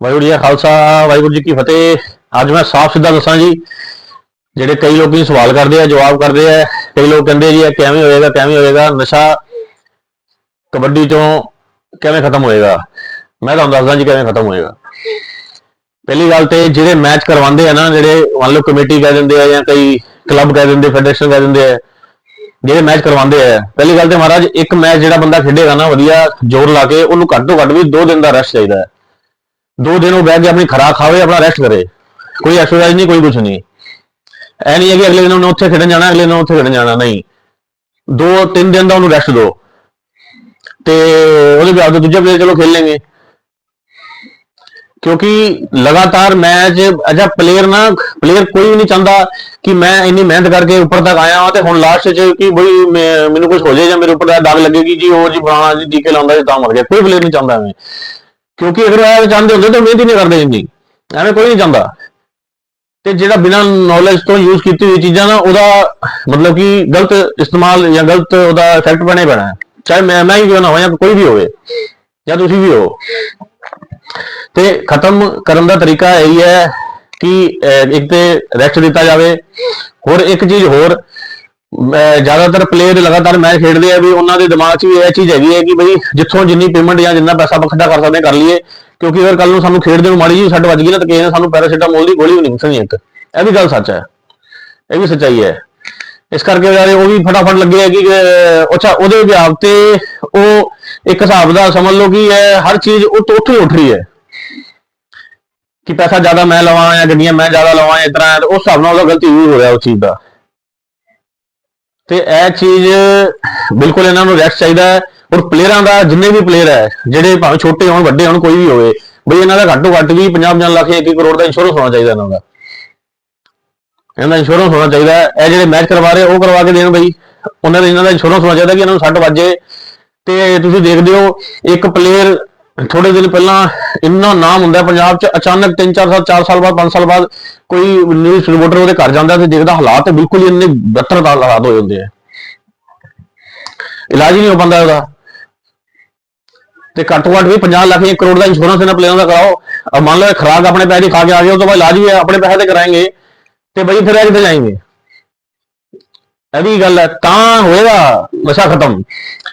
ਵਾਹਿਗੁਰੂ ਜੀ ਕਾ ਖਾਲਸਾ, ਵਾਹਿਗੁਰੂ ਜੀ ਕੀ ਫਤਿਹ। ਅੱਜ ਮੈਂ ਸਾਫ਼ ਸਿੱਧਾ ਦੱਸਾਂ ਜੀ, ਜਿਹੜੇ ਕਈ ਲੋਕੀ ਸਵਾਲ ਕਰਦੇ ਆ, ਜਵਾਬ ਕਰਦੇ ਆ, ਕਈ ਲੋਕ ਕਹਿੰਦੇ ਜੀ, ਇਹ ਕਿਵੇਂ ਹੋਏਗਾ ਕਿਵੇਂ ਹੋਏਗਾ, ਨਸ਼ਾ ਕਬੱਡੀ ਚੋਂ ਕਿਵੇਂ ਖਤਮ ਹੋਏਗਾ? ਮੈਂ ਤੁਹਾਨੂੰ ਦੱਸਦਾ ਜੀ ਕਿਵੇਂ ਖਤਮ ਹੋਏਗਾ। ਪਹਿਲੀ ਗੱਲ ਤੇ ਜਿਹੜੇ ਮੈਚ ਕਰਵਾਉਂਦੇ ਆ ਨਾ, ਜਿਹੜੇ ਮੰਨ ਲਓ ਕਮੇਟੀ ਕਹਿ ਦਿੰਦੇ ਆ ਜਾਂ ਕਈ ਕਲੱਬ ਕਹਿ ਦਿੰਦੇ, ਫੈਡਰੇਸ਼ਨ ਕਹਿ ਦਿੰਦੇ ਆ, ਜਿਹੜੇ ਮੈਚ ਕਰਵਾਉਂਦੇ ਆ, ਪਹਿਲੀ ਗੱਲ ਤੇ ਮਹਾਰਾਜ, ਇੱਕ ਮੈਚ ਜਿਹੜਾ ਬੰਦਾ ਖੇਡੇਗਾ ਨਾ, ਵਧੀਆ ਜ਼ੋਰ ਲਾ ਕੇ, ਉਹਨੂੰ ਘੱਟ ਤੋਂ ਘੱਟ ਵੀ 2 ਦਿਨ ਦਾ ਰੈਸਟ ਚਾਹੀਦਾ ਹੈ। ਦੋ ਦਿਨ ਉਹ ਬਹਿ ਕੇ ਆਪਣੀ ਖੁਰਾਕ ਖਾਵੇ, ਆਪਣਾ ਰੈਸਟ ਕਰੇ। ਕੋਈ ਐਕਸਰਸਾਈਜ਼ ਨਹੀਂ, ਕੋਈ ਕੁਝ ਨਹੀਂ। ਐ ਨਹੀਂ ਹੈ ਕਿ ਅਗਲੇ ਦਿਨ ਉਹਨੇ ਉੱਥੇ ਖੇਡਣ ਜਾਣਾ, ਅਗਲੇ ਦਿਨ ਉੱਥੇ ਖੇਡਣ ਜਾਣਾ, ਨਹੀਂ। ਦੋ, ਤਿੰਨ ਦਿਨ ਦਾ ਉਹਨੂੰ ਰੈਸਟ ਦਿਓ ਤੇ ਉਹਦੇ ਬਾਅਦ ਦੂਜੇ ਪਲੇਅਰ ਚਲੋ ਖੇਲ ਲੈਣਗੇ। ਕਿਉਂਕਿ ਲਗਾਤਾਰ ਮੈਚ ਅਜਾ ਪਲੇਅਰ ਨਾ ਪਲੇਅਰ ਕੋਈ ਵੀ ਨਹੀਂ ਚਾਹੁੰਦਾ ਕਿ ਮੈਂ ਇੰਨੀ ਮਿਹਨਤ ਕਰਕੇ ਉੱਪਰ ਤੱਕ ਆਇਆ ਹਾਂ ਤੇ ਹੁਣ ਲਾਸਟ 'ਚ ਕਿ ਬਈ ਮੈਨੂੰ ਕੁਝ ਹੋ ਜਾਏ ਜਾਂ ਮੇਰੇ ਉੱਪਰ ਦਾ ਦਾਗ ਲੱਗੇਗੀ, ਜੀ ਉਹ ਜੀ ਫਲਾਣਾ ਜੀ ਟੀਕੇ ਲਾਉਂਦਾ ਜੀ ਤਾਂ ਮਰ ਗਿਆ। ਕੋਈ ਪਲੇਅਰ ਨਹੀਂ ਚਾਹੁੰਦਾ ਐਵੇਂ। ਕਿਉਂਕਿ ਅਗਰ ਇਹ ਚਾਹੁੰਦੇ ਹੁੰਦੇ ਤਾਂ ਮਿਹਨਤ ਹੀ ਨਹੀਂ ਕਰਦੇ ਇੰਨੀ। ਐਵੇਂ ਕੋਈ ਨਹੀਂ ਚਾਹੁੰਦਾ। ਤੇ ਜਿਹੜਾ ਬਿਨਾਂ ਨੌਲੇਜ ਤੋਂ ਯੂਜ਼ ਕੀਤੀ ਹੋਈ ਚੀਜ਼ਾਂ ਨਾ ਉਹਦਾ ਮਤਲਬ ਕਿ ਗਲਤ ਇਸਤੇਮਾਲ ਜਾਂ ਗਲਤ ਉਹਦਾ ਇਫੈਕਟ ਬਣੇ ਪੈਣਾ ਹੈ। ਚਾਹੇ ਮੈਂ ਮੈਂ ਹੀ ਕਿਉਂ ਨਾ ਹੋਵਾਂ ਜਾਂ ਕੋਈ ਵੀ ਹੋਵੇ, ਜਾਂ ਤੁਸੀਂ ਵੀ ਹੋ। ਤੇ ਖਤਮ ਕਰਨ ਦਾ ਤਰੀਕਾ ਇਹੀ ਹੈ ਕਿ ਇੱਕ ਤੇ ਰੈਸਟ ਦਿੱਤਾ ਜਾਵੇ, ਹੋਰ ਇੱਕ ਚੀਜ਼ ਹੋਰ ਜ਼ਿਆਦਾਤਰ ਪਲੇਅਰ ਲਗਾਤਾਰ ਮੈਚ ਖੇਡਦੇ ਆ ਵੀ ਉਹਨਾਂ ਦੇ ਦਿਮਾਗ 'ਚ ਵੀ ਇਹ ਚੀਜ਼ ਹੈਗੀ ਹੈ ਕਿ ਬਈ ਜਿੱਥੋਂ ਜਿੰਨੀ ਪੇਮੈਂਟ ਜਾਂ ਜਿੰਨਾ ਪੈਸਾ ਇਕੱਠਾ ਕਰ ਸਕਦੇ ਹਾਂ, ਕਰ ਲਈਏ। ਕਿਉਂਕਿ ਅਗਰ ਕੱਲ ਨੂੰ ਸਾਨੂੰ ਖੇਡਦੇ ਨੂੰ ਮਾੜੀ ਜੀ ਛੱਡ ਵੱਜ ਗਈ ਨਾ ਤਾਂ ਕਿਸੇ ਨੇ ਸਾਨੂੰ ਪੈਰਾਸੀਟਾਮੋਲ ਦੀ ਗੋਲੀ ਵੀ ਨਹੀਂ ਦੱਸਣੀ ਇੱਕ। ਇਹ ਵੀ ਗੱਲ ਸੱਚ ਹੈ। ਇਹ ਵੀ ਸੱਚਾਈ ਹੈ। ਇਸ ਕਰਕੇ ਯਾਰ ਉਹ ਵੀ ਫਟਾਫਟ ਲੱਗੇ ਹੈ ਕਿ ਅੱਛਾ, ਉਹਦੇ ਵਿਆਪ ਤੇ ਉਹ ਇੱਕ ਹਿਸਾਬ ਦਾ ਸਮਝ ਲਓ ਕਿ ਹਰ ਚੀਜ਼ ਉਹ ਤੋਂ ਉੱਥੇ ਉੱਠ ਰਹੀ ਹੈ। ਕਿ ਪੈਸਾ ਜ਼ਿਆਦਾ ਮੈਂ ਲਵਾਂ ਜਾਂ ਗੱਡੀਆਂ ਮੈਂ ਜ਼ਿਆਦਾ ਲਵਾਂ, ਇਸ ਤਰ੍ਹਾਂ ਉਸ ਹਿਸਾਬ ਨਾਲ ਉਹਦਾ ਗਲਤੀ ਯੂਜ਼ ਹੋ ਰਿਹਾ ਉਸ ਚੀਜ਼ ਦਾ। ਤੇ ਇਹ ਚੀਜ਼ ਬਿਲਕੁਲ ਇਹਨਾਂ ਨੂੰ ਰੈਸਟ ਚਾਹੀਦਾ ਹੈ। ਔਰ ਪਲੇਅਰਾਂ ਦਾ ਜਿੰਨੇ ਵੀ ਪਲੇਅਰ ਹੈ, ਜਿਹੜੇ ਭਾਵੇਂ ਛੋਟੇ ਹੋਣ, ਵੱਡੇ ਹੋਣ, ਕੋਈ ਵੀ ਹੋਵੇ, ਬਈ ਇਹਨਾਂ ਦਾ ਘੱਟੋ ਘੱਟ ਵੀ 50-50 ਲੱਖ 1 ਕਰੋੜ ਦਾ ਇੰਸ਼ੋਰੈਂਸ ਹੋਣਾ ਚਾਹੀਦਾ ਇਹਨਾਂ ਦਾ। ਇਹਨਾਂ ਦਾ ਇੰਸ਼ੋਰੈਂਸ ਹੋਣਾ ਚਾਹੀਦਾ ਇਹ ਜਿਹੜੇ ਮੈਚ ਕਰਵਾ ਰਹੇ ਉਹ ਕਰਵਾ ਕੇ ਦੇਣ ਬਈ। ਉਹਨਾਂ ਦਾ ਇਹਨਾਂ ਦਾ ਇੰਸ਼ੋਰੈਂਸ ਹੋਣਾ ਚਾਹੀਦਾ ਕਿ ਇਹਨਾਂ ਨੂੰ ਸੱਟ ਵੱਜੇ ਤੇ ਤੁਸੀਂ ਦੇਖਦੇ ਹੋ, ਇੱਕ ਪਲੇਅਰ ਥੋੜੇ ਦਿਨ ਪਹਿਲਾਂ ਇੰਨਾ ਨਾਮ ਹੁੰਦਾ ਪੰਜਾਬ 'ਚ, ਅਚਾਨਕ 3 4 ਸਾਲ 4 ਸਾਲ ਬਾਅਦ 5 ਸਾਲ ਬਾਅਦ ਕੋਈ ਨਿਊਜ਼ ਰਿਪੋਰਟਰ ਉਹਦੇ ਘਰ ਜਾਂਦਾ ਤੇ ਦੇਖਦਾ ਹਾਲਾਤ ਬਿਲਕੁਲ ਹੀ ਇੰਨੇ ਬੱਤਰ ਹਾਲਾਤ ਹੋ ਜਾਂਦੇ ਆ। ਇਲਾਜ ਹੀ ਨਹੀਂ ਹੋ ਪਾਉਂਦਾ ਉਹਦਾ। ਤੇ ਘੱਟੋ ਘੱਟ ਵੀ 50 ਲੱਖ ਜਾਂ ਕਰੋੜ ਦਾ ਇੰਸ਼ੋਰੈਂਸ ਇਹਨਾਂ ਪਲੇਅਰਾਂ ਦਾ ਕਰਾਓ। ਮੰਨ ਲਓ ਇਹ ਖਰਾਕ ਆਪਣੇ ਪੈਸੇ ਦੀ ਖਾ ਕੇ ਆ ਗਏ, ਉਹ ਤੋਂ ਬਾਅਦ ਇਲਾਜ ਵੀ ਆਪਣੇ ਪੈਸੇ ਤੇ ਕਰਾਏਂਗੇ। ਤੇ ਬਈ ਫਿਰ ਇਹ ਕਿੱਥੇ ਜਾਏਂਗੇ? ਇਹ ਵੀ ਗੱਲ ਹੈ, ਤਾਂ ਹੋਏਗਾ, ਨਸ਼ਾ ਖਤਮ।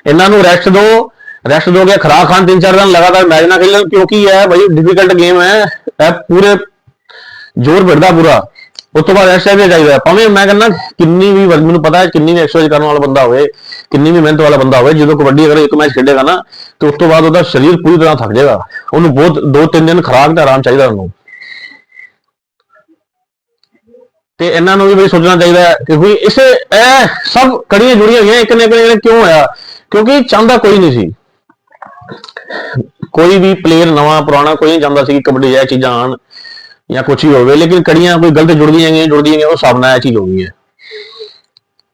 ਇਹਨਾਂ ਨੂੰ ਰੈਸਟ ਦਿਓ ਰੈਸਟ ਦੋਗੇ ਖਰਾਕ ਖਾਨ ਤਿੰਨ ਚਾਰ ਦਿਨ ਲਗਾਤਾਰ ਮੈਚ ਨਾ ਖੇਲਣ, ਕਿਉਂਕਿ ਇਹ ਬਈ ਡਿਫਿਕਲਟ ਗੇਮ ਹੈ। ਇਹ ਪੂਰੇ ਜ਼ੋਰ ਭਿੜਦਾ ਪੂਰਾ। ਉਸ ਤੋਂ ਬਾਅਦ ਰੈਸਟ ਵੀ ਚਾਹੀਦਾ। ਭਾਵੇਂ ਮੈਂ ਕਹਿੰਦਾ ਕਿੰਨੀ ਵੀ ਮੈਨੂੰ ਪਤਾ ਹੈ ਕਿੰਨੀ ਵੀ ਐਕਸਰਸਾਈਜ਼ ਕਰਨ ਵਾਲਾ ਬੰਦਾ ਹੋਵੇ, ਕਿੰਨੀ ਵੀ ਮਿਹਨਤ ਵਾਲਾ ਬੰਦਾ ਹੋਵੇ, ਜਦੋਂ ਕਬੱਡੀ ਅਗਰ ਇੱਕ ਮੈਚ ਖੇਡੇਗਾ ਨਾ, ਤੇ ਉਸ ਤੋਂ ਬਾਅਦ ਉਹਦਾ ਸਰੀਰ ਪੂਰੀ ਤਰ੍ਹਾਂ ਥੱਕ ਜਾਏਗਾ। ਉਹਨੂੰ ਬਹੁਤ ਦੋ ਤਿੰਨ ਦਿਨ ਖਰਾਕ ਤੇ ਆਰਾਮ ਚਾਹੀਦਾ ਉਹਨੂੰ। ਤੇ ਇਹਨਾਂ ਨੂੰ ਵੀ ਬਈ ਸੋਚਣਾ ਚਾਹੀਦਾ ਹੈ ਕਿ ਇਸੇ, ਇਹ ਸਭ ਕੜੀਆਂ ਜੁੜੀਆਂ ਹੋਈਆਂ, ਇੱਕ ਨਾ ਇੱਕ ਨੇ ਕਿਉਂ ਹੋਇਆ? ਕਿਉਂਕਿ ਚਾਹੁੰਦਾ ਕੋਈ ਨਹੀਂ ਸੀ। ਕੋਈ ਵੀ ਪਲੇਅਰ ਨਵਾਂ, ਪੁਰਾਣਾ ਕੋਈ ਨਹੀਂ ਚਾਹੁੰਦਾ ਸੀ ਕਿ ਕਬੱਡੀ 'ਚ ਇਹ ਚੀਜ਼ਾਂ ਆਣ ਜਾਂ ਕੁਝ ਹੀ ਹੋਵੇ, ਲੇਕਿਨ ਕੜੀਆਂ ਕੋਈ ਗਲਤ ਜੁੜਦੀਆਂ ਗਈਆਂ ਜੁੜਦੀਆਂ ਗਈਆਂ ਉਹ ਹਿਸਾਬ ਨਾਲ ਇਹ ਚੀਜ਼ ਹੋ ਗਈ ਹੈ।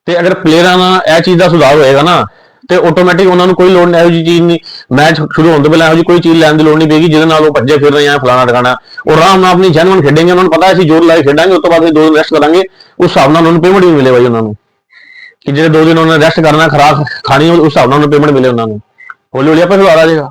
ਤੇ ਅਗਰ ਪਲੇਅਰਾਂ ਨਾਲ ਇਹ ਚੀਜ਼ ਦਾ ਸੁਧਾਰ ਹੋਏਗਾ ਨਾ, ਤੇ ਆਟੋਮੈਟਿਕ ਉਹਨਾਂ ਨੂੰ ਕੋਈ ਲੋੜ ਨਹੀਂ, ਇਹੋ ਜਿਹੀ ਚੀਜ਼ ਨਹੀਂ ਮੈਚ ਸ਼ੁਰੂ ਹੋਣ ਤੋਂ ਪਹਿਲਾਂ ਇਹੋ ਜਿਹੀ ਕੋਈ ਚੀਜ਼ ਲੈਣ ਦੀ ਲੋੜ ਨਹੀਂ ਪਏਗੀ, ਜਿਹਦੇ ਨਾਲ ਉਹ ਭੱਜੇ ਫਿਰ ਰਹੇ ਆ, ਫਲਾਣਾ ਟਿਕਾਣਾ ਉਹ ਆਰਾਮ ਨਾਲ ਆਪਣੀ ਜੈਨੂਨ ਖੇਡेंगे ਉਹਨਾਂ ਨੂੰ ਪਤਾ ਅਸੀਂ ਜ਼ੋਰ ਲਾ ਖੇਡਾਂਗੇ, ਉਸ ਤੋਂ ਬਾਅਦ ਅਸੀਂ ਦੋ ਦਿਨ ਰੈਸਟ ਕਰਾਂਗੇ, ਉਸ ਹਿਸਾਬ ਨਾਲ ਉਹਨਾਂ ਨੂੰ ਪੇਮੈਂਟ ਵੀ ਮਿਲੇ ਬਾਈ ਉਹਨਾਂ ਨੂੰ। ਕਿ ਜਿਹੜੇ ਦੋ ਦਿਨ ਉਹਨਾਂ ਨੇ ਰੈਸਟ ਕਰਨਾ ਖਰਾਬ ਖਾਣੀ, ਉਸ ਹਿਸਾਬ ਨਾਲ ਉਹਨਾਂ ਨੂੰ ਪੇਮੈਂਟ ਮਿਲੇ ਉਹਨਾਂ ਨੂੰ। ਹੌਲੀ ਹੌਲੀ ਆਪੇ ਸੁਧਾਰ ਆ ਜਾਏਗਾ